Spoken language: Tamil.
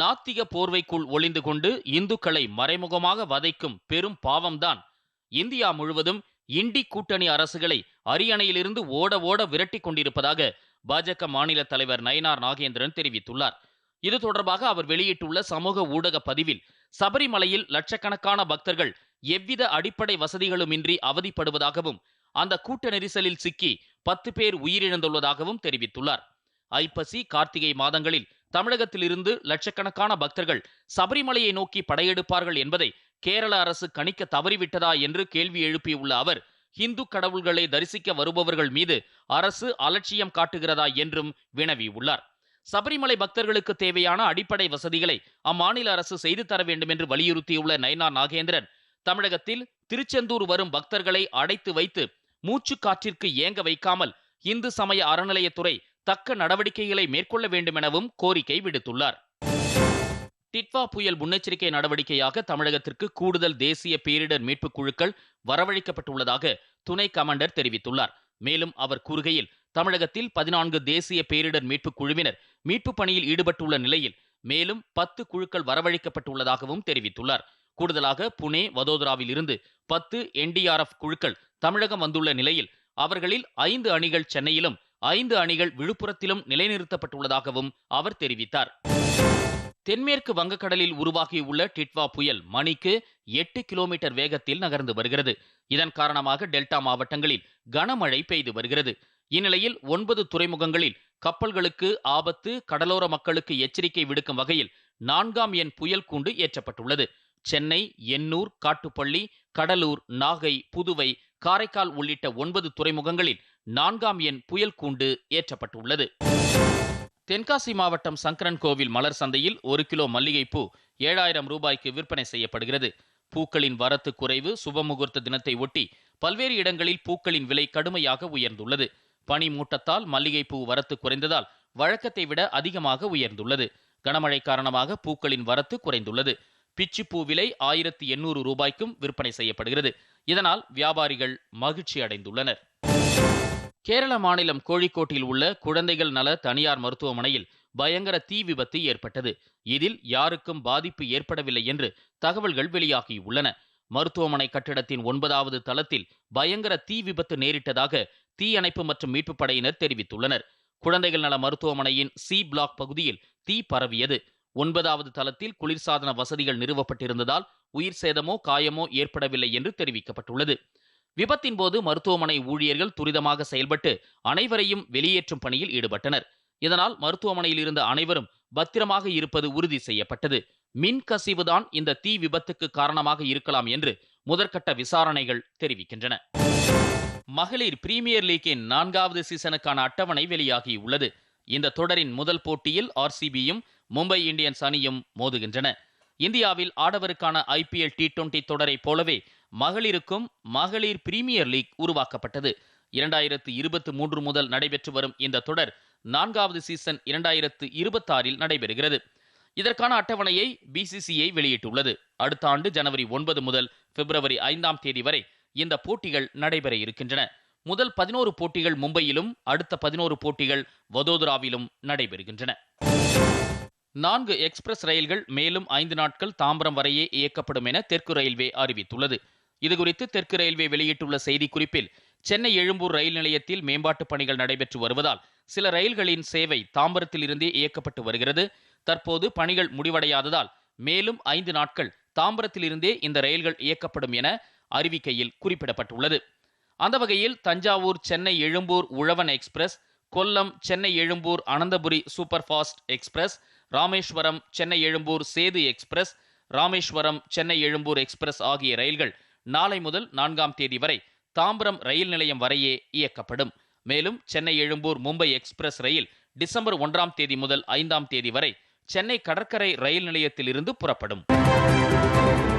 நாத்திக போர்வைக்குள் ஒளிந்து கொண்டு இந்துக்களை மறைமுகமாக வதைக்கும் பெரும் பாவம்தான். இந்தியா முழுவதும் இண்டி கூட்டணி அரசுகளை அரியணையிலிருந்து ஓட ஓட விரட்டிக் கொண்டிருப்பதாக பாஜக மாநில தலைவர் நயனார் நாகேந்திரன் தெரிவித்துள்ளார். இது தொடர்பாக அவர் வெளியிட்டுள்ள சமூக ஊடக பதிவில் சபரிமலையில் லட்சக்கணக்கான பக்தர்கள் எவ்வித அடிப்படை வசதிகளுமின்றி அவதிப்படுவதாகவும் அந்த கூட்ட நெரிசலில் சிக்கி பத்து பேர் உயிரிழந்துள்ளதாகவும் தெரிவித்துள்ளார். ஐப்பசி கார்த்திகை மாதங்களில் தமிழகத்திலிருந்து லட்சக்கணக்கான பக்தர்கள் சபரிமலையை நோக்கி படையெடுப்பார்கள் என்பதை கேரள அரசு கணிக்க தவறிவிட்டதா என்று கேள்வி எழுப்பியுள்ள அவர் ஹிந்து கடவுள்களை தரிசிக்க வருபவர்கள் மீது அரசு அலட்சியம் காட்டுகிறதா என்றும் வினவியுள்ளார். சபரிமலை பக்தர்களுக்கு தேவையான அடிப்படை வசதிகளை அம்மாநில அரசு செய்து தர வேண்டும் என்று வலியுறுத்தியுள்ள நயனா நாகேந்திரன் தமிழகத்தில் திருச்செந்தூர் வரும் பக்தர்களை அடைத்து வைத்து மூச்சு காற்றிற்கு ஏங்க வைக்காமல் இந்து சமய அறநிலையத்துறை தக்க நடவடிக்கைகளை மேற்கொள்ள வேண்டும் எனவும் கோரிக்கை விடுத்துள்ளார். டிட்வா புயல் முன்னெச்சரிக்கை நடவடிக்கையாக தமிழகத்திற்கு கூடுதல் தேசிய பேரிடர் மீட்புக் குழுக்கள் வரவழைக்கப்பட்டுள்ளதாக துணை கமாண்டர் தெரிவித்துள்ளார். மேலும் அவர் கூறுகையில் தமிழகத்தில் பதினான்கு தேசிய பேரிடர் மீட்புக் குழுவினர் மீட்புப் பணியில் ஈடுபட்டுள்ள நிலையில் மேலும் பத்து குழுக்கள் வரவழைக்கப்பட்டுள்ளதாகவும் தெரிவித்துள்ளார். கூடுதலாக புனே வதோதராவில் இருந்து பத்து என்டிஆர்எஃப் குழுக்கள் தமிழகம் வந்துள்ள நிலையில் அவர்களில் ஐந்து அணிகள் சென்னையிலும் ஐந்து அணிகள் விழுப்புரத்திலும் நிலைநிறுத்தப்பட்டுள்ளதாகவும் அவர் தெரிவித்தார். தென்மேற்கு வங்கக்கடலில் உருவாகியுள்ள டிட்வா புயல் மணிக்கு எட்டு கிலோமீட்டர் வேகத்தில் நகர்ந்து வருகிறது. இதன் காரணமாக டெல்டா மாவட்டங்களில் கனமழை பெய்து வருகிறது. இந்நிலையில் ஒன்பது துறைமுகங்களில் கப்பல்களுக்கு ஆபத்து கடலோர மக்களுக்கு எச்சரிக்கை விடுக்கும் வகையில் நான்காம் எண் புயல் கூண்டு ஏற்றப்பட்டுள்ளது. சென்னை எண்ணூர் காட்டுப்பள்ளி கடலூர் நாகை புதுவை காரைக்கால் உள்ளிட்ட ஒன்பது துறைமுகங்களில் நான்காம் எண் புயல் கூண்டு ஏற்றப்பட்டுள்ளது. தென்காசி மாவட்டம் சங்கரன் கோவில் மலர் சந்தையில் ஒரு கிலோ மல்லிகைப்பூ ஏழாயிரம் ரூபாய்க்கு விற்பனை செய்யப்படுகிறது. பூக்களின் வரத்து குறைவு சுபமுகூர்த்த தினத்தை ஒட்டி பல்வேறு இடங்களில் பூக்களின் விலை கடுமையாக உயர்ந்துள்ளது. பனி மூட்டத்தால் மல்லிகைப்பூ வரத்து குறைந்ததால் வழக்கத்தை விட அதிகமாக உயர்ந்துள்ளது. கனமழை காரணமாக பூக்களின் வரத்து குறைந்துள்ளது. பிச்சிப்பூ விலை ஆயிரத்தி எண்ணூறு ரூபாய்க்கும் விற்பனை செய்யப்படுகிறது. இதனால் வியாபாரிகள் மகிழ்ச்சி அடைந்துள்ளனர் கேரள மாநிலம் கோழிக்கோட்டில் உள்ள குழந்தைகள் நல தனியார் மருத்துவமனையில் பயங்கர தீ விபத்து ஏற்பட்டது. இதில் யாருக்கும் பாதிப்பு ஏற்படவில்லை என்று தகவல்கள் வெளியாகியுள்ளன. மருத்துவமனை கட்டிடத்தின் ஒன்பதாவது தளத்தில் பயங்கர தீ விபத்து நேரிட்டதாக தீயணைப்பு மற்றும் மீட்புப் படையினர் தெரிவித்துள்ளனர். குழந்தைகள் நல மருத்துவமனையின் சி பிளாக் பகுதியில் தீ பரவியது. ஒன்பதாவது தளத்தில் குளிர்சாதன வசதிகள் நிறுவப்பட்டிருந்ததால் உயிர் சேதமோ காயமோ ஏற்படவில்லை என்று தெரிவிக்கப்பட்டுள்ளது. விபத்தின் போது மருத்துவமனை ஊழியர்கள் துரிதமாக செயல்பட்டு அனைவரையும் வெளியேற்றும் பணியில் ஈடுபட்டனர். இதனால் மருத்துவமனையில் இருந்த அனைவரும் பத்திரமாக இருப்பது உறுதி செய்யப்பட்டது. மின் கசிவுதான் இந்த தீ விபத்துக்கு காரணமாக இருக்கலாம் என்று முதற்கட்ட விசாரணைகள் தெரிவிக்கின்றன. மகளிர் பிரீமியர் லீக்கின் நான்காவது சீசனுக்கான அட்டவணை வெளியாகியுள்ளது. இந்த தொடரின் முதல் போட்டியில் ஆர்சிபியும் மும்பை இந்தியன்ஸ் அணியும் மோதுகின்றன. இந்தியாவில் ஆடவருக்கான ஐபிஎல் டி டுவெண்டி தொடரை போலவே மகளிருக்கும் மகளிர் பிரீமியர் லீக் உருவாக்கப்பட்டது. இரண்டாயிரத்து இருபத்தி மூன்று முதல் நடைபெற்று வரும் இந்த தொடர் நான்காவது சீசன் இரண்டாயிரத்து இருபத்தாறில் நடைபெறுகிறது. இதற்கான அட்டவணையை பிசிசிஐ வெளியிட்டுள்ளது. அடுத்த ஆண்டு ஜனவரி ஒன்பது முதல் பிப்ரவரி ஐந்தாம் தேதி வரை இந்த போட்டிகள் நடைபெற இருக்கின்றன. முதல் பதினோரு போட்டிகள் மும்பையிலும் அடுத்த பதினோரு போட்டிகள் வதோதராவிலும் நடைபெறுகின்றன. நான்கு எக்ஸ்பிரஸ் ரயில்கள் மேலும் ஐந்து நாட்கள் தாம்பரம் வரையே இயக்கப்படும் என தெற்கு ரயில்வே அறிவித்துள்ளது. இதுகுறித்து தெற்கு ரயில்வே வெளியிட்டுள்ள செய்திக்குறிப்பில் சென்னை எழும்பூர் ரயில் நிலையத்தில் மேம்பாட்டுப் பணிகள் நடைபெற்று வருவதால் சில ரயில்களின் சேவை தாம்பரத்தில் இருந்தே இயக்கப்பட்டு வருகிறது. தற்போது பணிகள் முடிவடையாததால் மேலும் ஐந்து நாட்கள் தாம்பரத்திலிருந்தே இந்த ரயில்கள் இயக்கப்படும் என அறிவிக்கையில் குறிப்பிடப்பட்டுள்ளது. அந்த வகையில் Thanjavur Chennai Egmore Uzhavan express Kollam Chennai Egmore Ananthapuri super fast express Rameswaram Chennai Egmore Sethu express Rameswaram Chennai Egmore express ஆகிய ரயில்கள் நாளை முதல் நான்காம் தேதி வரை தாம்பரம் ரயில் நிலையம் வரையே இயக்கப்படும். மேலும் சென்னை எழும்பூர் மும்பை எக்ஸ்பிரஸ் ரயில் டிசம்பர் ஒன்றாம் தேதி முதல் ஐந்தாம் தேதி வரை சென்னை கடற்கரை ரயில் நிலையத்திலிருந்து புறப்படும்.